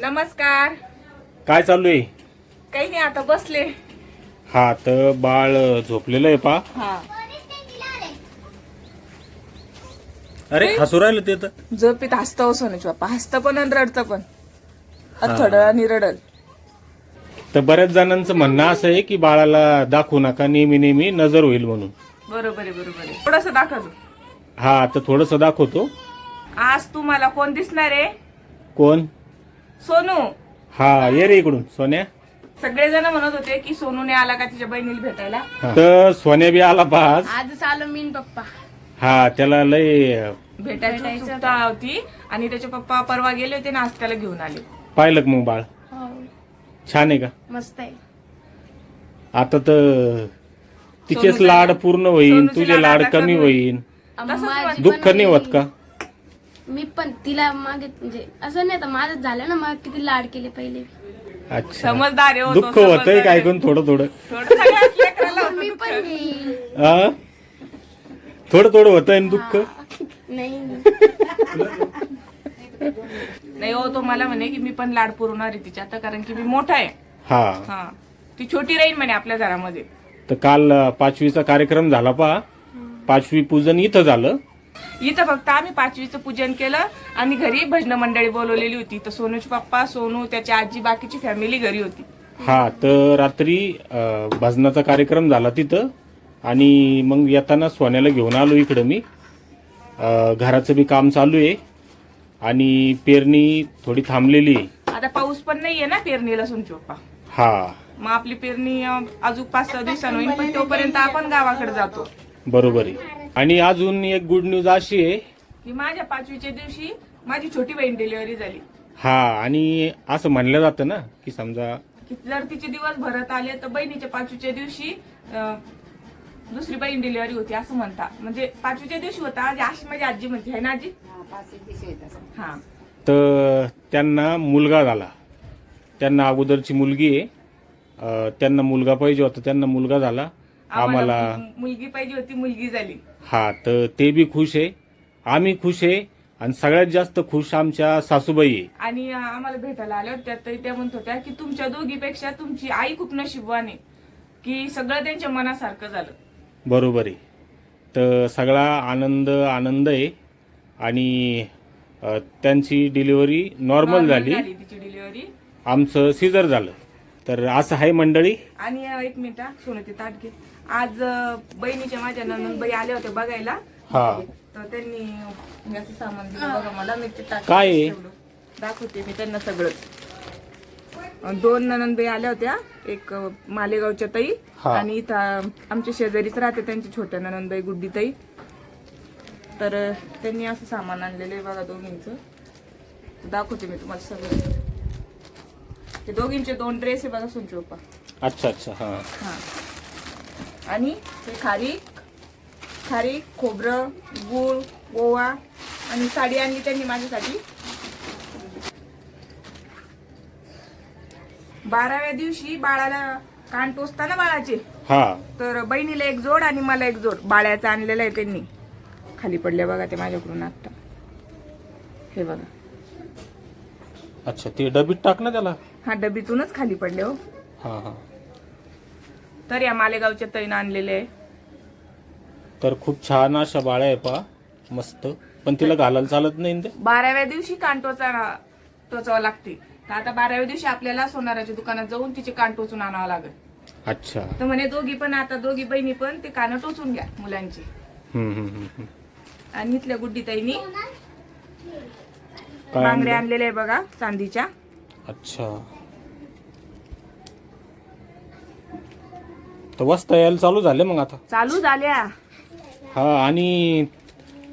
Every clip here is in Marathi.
नमस्कार. काय चालू आहे काही नाही आता बसले. हा तर बाळ झोपलेलं आहे पा. हा. अरे हसू राहिलं ते तर. झोपीत हसतं हो सोनूच बाप्पा हसतं पण आणि रडतं पण. थोडं आणि रडल. तर बऱ्याच जणांचं म्हणणं असं आहे की बाळाला दाखवू नका नेहमी नेहमी नजर होईल म्हणून. बरोबर आहे बरोबर आहे. थोडस दाखव हा तर थोडस दाखवतो. आज तुम्हाला कोण दिसणार आहे? कोण? सोनू. हा ये रे इकडून. सोन्या. सगळेजण म्हणत होते की सोनूने आला का तिच्या बहिणीला भेटायला. तर सोन्या बी आला पा आज आजच आलो मीन पप्पा. हा त्याला लय भेटायची उत्सुकता होती. आणि त्याचे पप्पा परवा गेले होते ना आज त्याला घेऊन आले. पाहिलं का मग बाळ. हो. छान आहे का? मस्त आहे. आता तर तिचेच लाड पूर्ण होईन सोनूचे तुझे लाड कमी माझी दुःख नाही होत का? मी पण तिला मागे म्हणजे असं नाही आता माझं झालं ना मग किती लाड केले पहिले. अच्छा. समजदार आहे हो तो, दुःख होतंय समजदार काय आहे. ऐकून थोडं थोडं? थोडं सगळ्यात लेकराला होतं मी दुःख. पण घेईल आ? थोडं थोडं होतंय ना दुःख? नाही नाही. हो तो मला म्हणे की मी पण लाड पुरवणार आहे तिच्या आता कारण की मी मोठा आहे. हा. हा. ती छोटी राहील म्हणे आपल्या घरामध्ये. तर काल अ, पाचवीचा कार्यक्रम झाला पहा. पाचवी पूजन इथं झालं. इथं फक्त आम्ही पाचवीचं पूजन केलं. आणि घरी भजन मंडळी बोलवलेली होती. तर सोनूचे पप्पा सोनू त्याची आजी बाकीची फॅमिली घरी होती. हा तर रात्री अ, भजनाचा कार्यक्रम झाला तिथं. आणि मग येताना सोन्याला घेऊन आलो इकडं मी. अ, घराचं बी काम चालू आहे. आणि पेरणी थोडी थांबलेली आहे. आता पाऊस पण नाहीये ना पेरणीला सोनूचे पप्पा? हा. मग आपली पेरणी अं, अजून पाच सहा दिवसांनी होईल पण तोपर्यंत आपण गावाकडे जातो. बरोबर आहे. आणि अजून एक गुड न्यूज अशी आहे. की माझ्या पाचवीच्या दिवशी माझी छोटी बहीण डिलिव्हरी झाली. हा आणि असं म्हणलं जातं ना की समजा की जर तिचे दिवस भरत आले तर बहिणीच्या पाचवीच्या दिवशी अं, दुसरी बहीण डिलिव्हरी होती असं म्हणता. म्हणजे पाचवीच्या दिवशी होता आज अशी माझी आजी म्हणते आहे ना आजी? हा. तर त्यांना मुलगा झाला. त्यांना अगोदरची मुलगी आहे. अ, त्यांना मुलगा पाहिजे होता त्यांना मुलगा झाला. आम्हाला मुलगी पाहिजे होती मुलगी झाली. हा तर ते बी खुश आहे. आम्ही खुश आहे. आणि सगळ्यात जास्त खुश आमच्या सासूबाई आहे. आणि आम्हाला भेटायला आल्या होत्या तर त्या म्हणत होत्या की तुमच्या दोघीपेक्षा तुमची आई खूप नशीबवान आहे. की सगळं त्यांच्या मनासारखं झालं. बरोबर आहे. तर सगळा आनंद आनंद आहे. आणि अ, त्यांची डिलिव्हरी नॉर्मल झाली. तिची डिलिव्हरी आमचं सिझर झालं. तर असं आहे मंडळी. आणि अं, एक मिनिट हा, सोनं ते ताट घे. आज अं, बहिणीच्या माझ्या नंदबाई आल्या होत्या बघायला. हा. तर त्यांनी असं सामान दिलं बघा मला मी ते ताट काय आहे? ठेवलं. दाखवते मी त्यांना सगळं. अं, दोन ननंदबाई आल्या होत्या एक अं, मालेगावच्या ताई हा. आणि इथं आमच्या शेजारीच राहते त्यांची छोट्या ननंदबाई गुड्डी ताई. तर अं, त्यांनी असं सामान आणलेलं आहे बघा दोघींचं. दाखवते मी तुम्हाला सगळं. ते दोघींचे दोन ड्रेस आहे बघा सुंचोपा अच्छा अच्छा हा. हा. आणि हे खारीक खारीक खोबरं गूळ गोवा आणि साडी आणली त्यांनी माझ्यासाठी. बाराव्या दिवशी बाळाला कान टोचताना बाळाचे. हा. तर बहिणीला एक जोड आणि मला एक जोड. बाळ्याचं आणलेलं आहे त्यांनी. खाली पडले बघा ते माझ्याकडून आता. हे बघा. अच्छा ते डबीत टाक ना त्याला? हा डबीतूनच खाली पडले हो. हा हा. तर या मालेगावच्या तैन आणलेले आहे. तर खूप छान अशा बाळ्या आहे पा मस्त. पण तिला घालायला चालत नाही ना ते? बाराव्या दिवशी कान टोचा टोचावं लागते. तर आता बाराव्या दिवशी आपल्याला सोनाराच्या दुकानात जाऊन तिचे कान टोचून आणावं लागेल. अच्छा. तर म्हणे दोघी पण आता दोघी बहिणी पण ते कान टोचून घ्या मुलांची. हम्म, हम्म, हम्म, हम्म. आणि इथल्या गुड्डीताईनी काय बांगड्या आणलं? आणलेल्या आहे बघा चांदीच्या. अच्छा. तर यायला चालू झाले मग आता? चालू झाल्या. हा आणि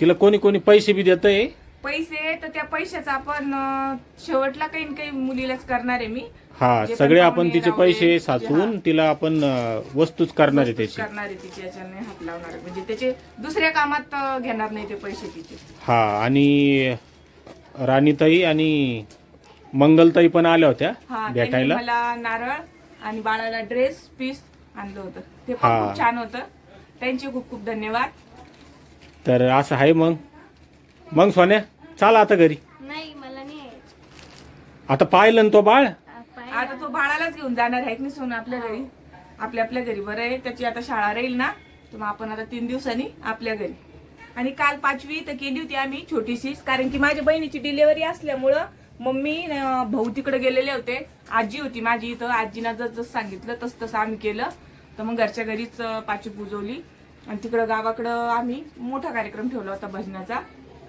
तिला कोणी कोणी पैसे बी देत आहे पैसे तर त्या पैशाचा आपण अं, शेवटला काही न काही मुलीलाच करणार आहे मी. हा सगळे आपण तिचे पैसे साचवून तिला आपण अं, वस्तूच करणार आहे त्याची. करणार आहे तिची याच्याने हात लावणार आहे. म्हणजे त्याचे दुसऱ्या कामात अं, घेणार नाही ते पैसे तिचे. हा आणि राणीताई आणि मंगलताई पण आल्या होत्या हा त्यांनी भेटायला. मला नारळ आणि बाळाला ड्रेस पीस आणलं होतं. ते पण हा. खूप छान होतं. त्यांचे खूप खूप धन्यवाद. तर असं आहे मग. मग सोन्या चाल आता घरी. नाही मला नाही यायचं. आता पाहिलं ना तो बाळ? आता तो बाळालाच घेऊन जाणार आहे की सोनं आपल्या घरी. आपल्या आपल्या घरी. बरं आहे त्याची आता शाळा राहील ना. तर मग आपण आता तीन दिवसांनी आपल्या घरी. आणि काल पाचवी तर केली होती आम्ही छोटीशीच कारण की माझ्या बहिणीची डिलिव्हरी असल्यामुळं मम्मी भाऊ तिकडे गेलेले होते. आजी होती माझी इथं. आजीनं जस जसं सांगितलं तसं तसं आम्ही केलं. तर मग घरच्या घरीच पाचवी पुजवली. आणि तिकडं गावाकडं आम्ही मोठा कार्यक्रम ठेवला होता भजनाचा.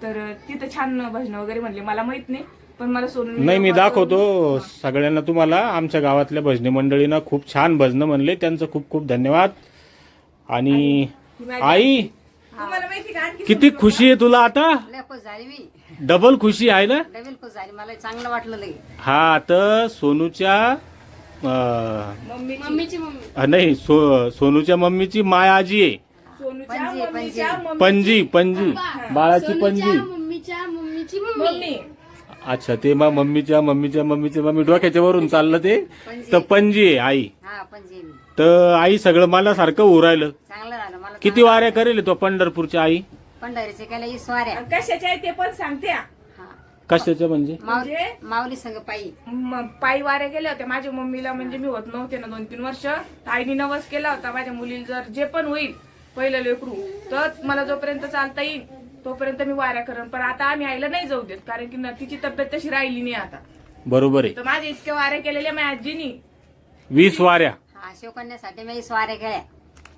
तर तिथं छान भजन वगैरे म्हणले. मला माहीत नाही पण मला सोनून नाही मी दाखवतो सगळ्यांना तुम्हाला. आमच्या गावातल्या भजनी मंडळीनं खूप छान भजनं म्हणले. त्यांचं खूप खूप धन्यवाद. आणि आई. तुम्हाला माहिती का? आणखी किती खुशी आहे तुला आता? लय खुश झाली मी. डबल खुशी आहे ना? डबल खुश झाली. मला चांगलं वाटलं लगे हा तर सोनूच्या अं, मम्मी मम्मीची मम्मी. अं, नाही सो सोनूच्या मम्मीची माय आजी आहे. सोनूच्या पणजी, मम्मीच्या मम्मी- पणजी पणजी. बाळाची पणजी. मम्मीच्या मम्मीची मम्मी. मम्मी. अच्छा ते मग मम्मीच्या मम्मीच्या मम्मीच्या मम्मी डोक्याच्या वरून चाललं ते? तर पणजी आहे आई. हा पण जे मी. तर आई सगळं मला सारखं उरायलं. चांगलं किती वाऱ्या करेल तो पंढरपूरच्या आई? पंढरीचे केल्या कशाच्या आहे ते पण सांगते. हा. कशाच्या म्हणजे? माऊली म्हणजे? माऊली संग पायी. म- पायी वाऱ्या गेल्या होत्या. माझ्या मम्मीला म्हणजे मी होत नव्हते ना दोन तीन वर्ष. तर आईने नवस केला होता. माझ्या मुलीला जर जे पण होईल पहिलं लेकरू. तर मला जोपर्यंत चालता येईल तोपर्यंत मी वाऱ्या करेन. पण आता आम्ही आईला नाही जाऊ देत कारण की न- तिची तब्येत तशी राहिली नाही आता. बरोबर आहे. तर माझ्या इतक्या वाऱ्या केलेल्या माझ्या आजीनी. वीस वाऱ्या. हा शिवकन्यासाठी मी ही स्वाऱ्या केल्या.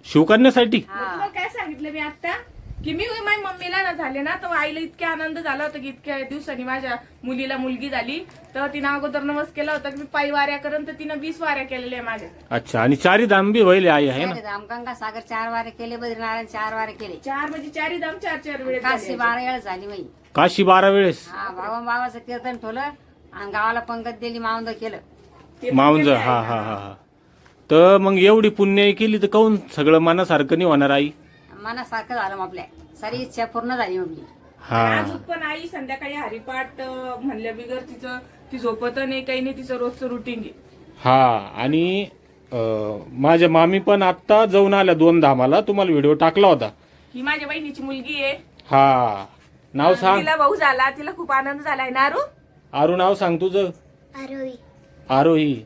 शिवकन्यासाठी. मग तुम्हाला काय सांगितलं मी आता की मी माझ्या मम्मीला ना झाले ना तर आईला इतका आनंद झाला होता की इतक्या दिवसांनी माझ्या मुलीला मुलगी झाली. तर तिनं अगोदर नवस केला होता की मी पायी वाऱ्या करेन तर तिनं वीस वाऱ्या केलेल्या माझ्या. अच्छा आणि चारी दांबी व्हायले आई आहे ना? रामगंगा सागर चार वारे केले बद्रीनारायण चार वारे केले. चार म्हणजे चारही दाम चार चार वेळेस काशी झाले. बारा वेळ झाली मी काशी बारा वेळेस. हा बाबा बाबाचं कीर्तन ठेवलं आणि गावाला पंगत दिली मावंद केलं. ते पण केले हा. हा हा हा. तर मग एवढी पुण्य केली तर काऊन सगळं मनासारखं नाही होणार आई? मनासारखं झालं मग आपल्या. सारी इच्छा पूर्ण झाली आपली. हा. अजून पण आई संध्याकाळी हरिपाठ अं, म्हणल्या बिगर तिचं ती झोपत नाही काही नाही तिचं रोजचं रुटीन आहे. हा आणि अं, माझ्या मामी पण आत्ता जाऊन आल्या दोन धामाला तुम्हाला व्हिडिओ टाकला होता. ही माझ्या बहिणीची मुलगी आहे. हा. नाव सांग. तिला भाऊ झाला तिला खूप आनंद झालाय ना अरू? आरू नाव सांग तुझं. आरोही.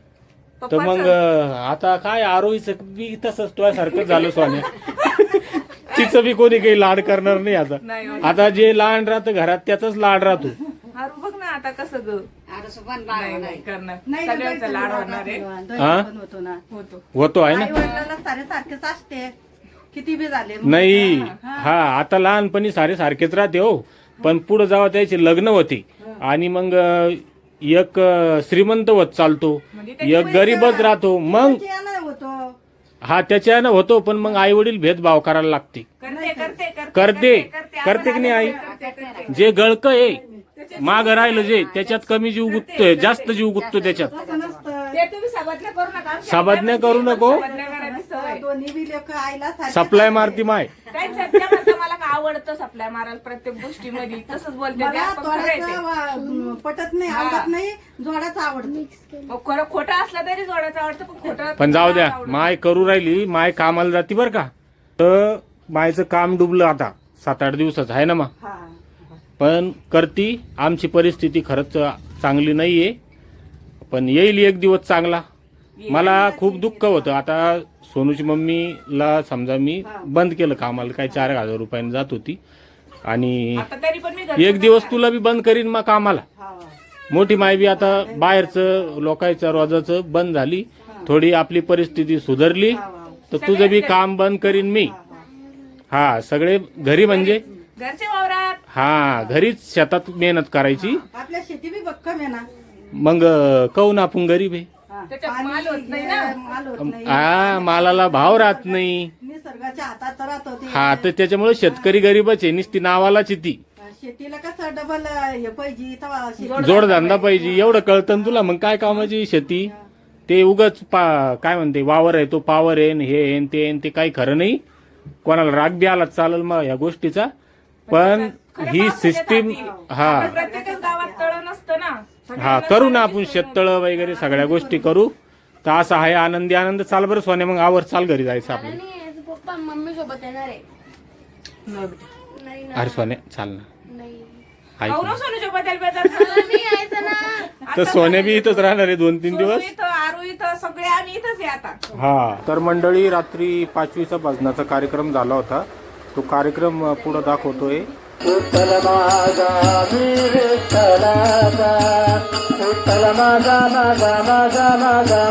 तर. मग आता काय आरोहीच बी तसंच तुझ्यासारखंच झालं स्वामी. तिचं बी कोणी काही लाड करणार नाही आता. नाही. आता जे लहान राहतं घरात त्याचाच लाड राहतो. अरू बघ ना आता कसं ग. अरे सुपन नाही नाही करणार. सगळ्यांचा लाड होणार आहे. हा? होतो ना. होतो. होतो आहे ना? आई वडिलांना सारे सारखेच असते. किती बी झाले नाही हा आता लहानपणी सारे सारखेच राहते हो. पण पुढे जेव्हा त्याचे लग्न होते. आणि मग अं, एक अं, श्रीमंत होत चालतो. म्हणजे एक गरीबच राहतो. मग हा त्याच्यानं होतो पण मग आई वडील भेदभाव करायला लागते. करते करते करते करते करते की नाही आई. जे गळक आहे माग राहिलं जे त्याच्यात कमी जीव गुंततोय जास्त जीव गुंततो त्याच्यात. साबदण्या करू नका. सवय. दोन्ही बी लेख आईला सप्लाय मारती माय. काय सध्या म्हणतं मला का आवडतं सप्लाय मारायला प्रत्येक गोष्टीमध्ये? तसंच बोलते ते मला आपण खरं आहे ते. थोडंसं वा- पटत नाही आवडत नाही जोडाच आवडत. मग खरं खोटं असलं तरी जोडाचं आवडतं पण खोटं पण जाऊ द्या आवडतं. माय करू राहिली माय कामाला जाती बर का. तर मायचं काम डुबलं आता सात आठ दिवसाचं आहे ना मग हा. पण करती आमची परिस्थिती खरंच चांगली नाहीये. पण येईल एक दिवस चांगला. मला खूप दुःख होतं. आता सोनूची मम्मीला समजा मी बंद केलं कामाला काय चार हजार रुपयाने जात होती. आणि आता तरी पण मी घरी एक दिवस तुला बी बंद करीन मग कामाला. हा. मोठी माय बी आता बाहेरचं लोकांचं रोजाचं बंद झाली. थोडी आपली परिस्थिती सुधारली. तर तुझं बी काम बंद करीन मी. हा सगळे घरी म्हणजे? घरच्या वावरात. हा घरीच शेतात मेहनत करायची. आपल्या शेती बी भक्कम आहे ना. मग काऊन आपण गरीब आहे. त्याच्यात पाणी माल होत नाही ना. हे, माल होत नाही. हा मालाला भाव राहत नाही. निसर्गाच्या हातात राहत होते. हा तर त्याच्यामुळे शेतकरी गरीबच आहे. नुसती नावालाच ती शेतीला कसं डबल हे पाहिजे तेव्हा शेती- जोडधंदा पाहिजे. एवढं कळतं ना तुला मग काय कामाची शेती? ते उगाच पा काय म्हणते वावर आहे तो पावर आहे न हे आहे न ते आहे न ते काही खरं नाही. कोणाला राग बी आला चालेल मग या गोष्टीचा. पण ही सिस्टीम हा. प्रत्येकच गावात तळ नसतं ना. हा करू ना आपण शेततळ वगैरे सगळ्या गोष्टी करू. तर असं आहे आनंदी आनंद. चाल बरं सोने मग आवर चाल घरी जायचं मला आपलं. नाही याचं पप्पा मम्मी सोबत येणार आहे. नाही ना. अरे सोने चाल ना. नाही. ऐक खाऊ ना. ना सोनूच्या बद्दल बेजार मला नाही यायचं ना. तर सोने बी इथंच राहणार आहे दोन तीन सोनू दिवस. इथं आरू इथं सगळे आम्ही इथंच आहे आता. हा. तर मंडळी रात्री पाचवीचा भजनाचा कार्यक्रम झाला होता. तो कार्यक्रम पुढे दाखवतोय. विठ्ठल माझा मी विठ्ठलाचा विठ्ठल माझा माझा माझा माझा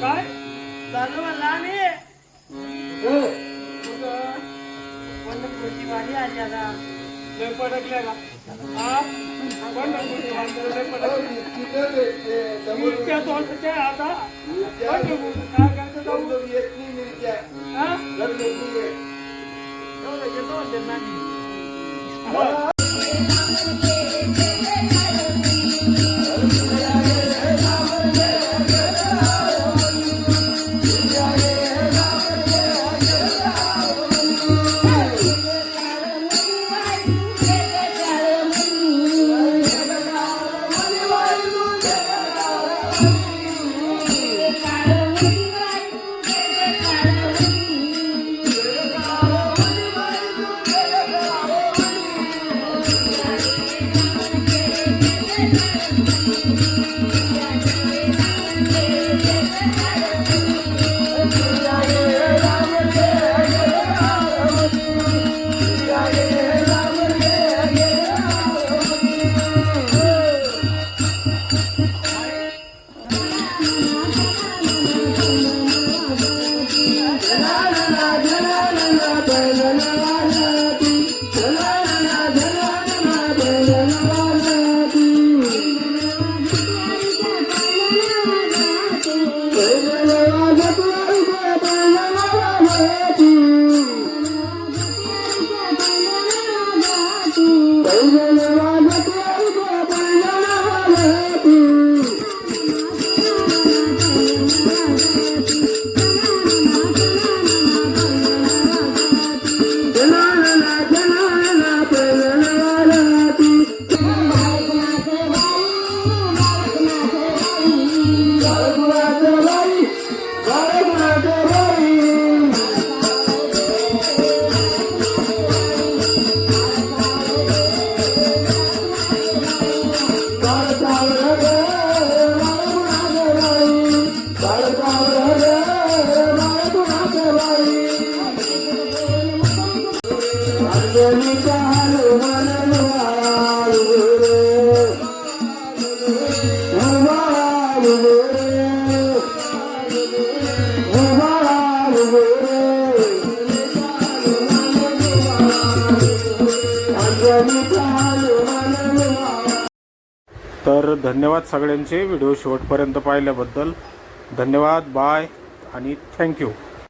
काय? चालू म्हणला आम्ही. पंढरपूरची वाडी आली आता. लय पडकले का हा? पंढरपूरची वाडी लय पडकले. इतक्या तोंडाच्या आता. पंढरपूर काय करायचं जाऊ? हा? येतो म्हणते तर धन्यवाद सगळ्यांचे. व्हिडिओ शेवटपर्यंत पाहिल्याबद्दल धन्यवाद बाय आणि थँक्यू.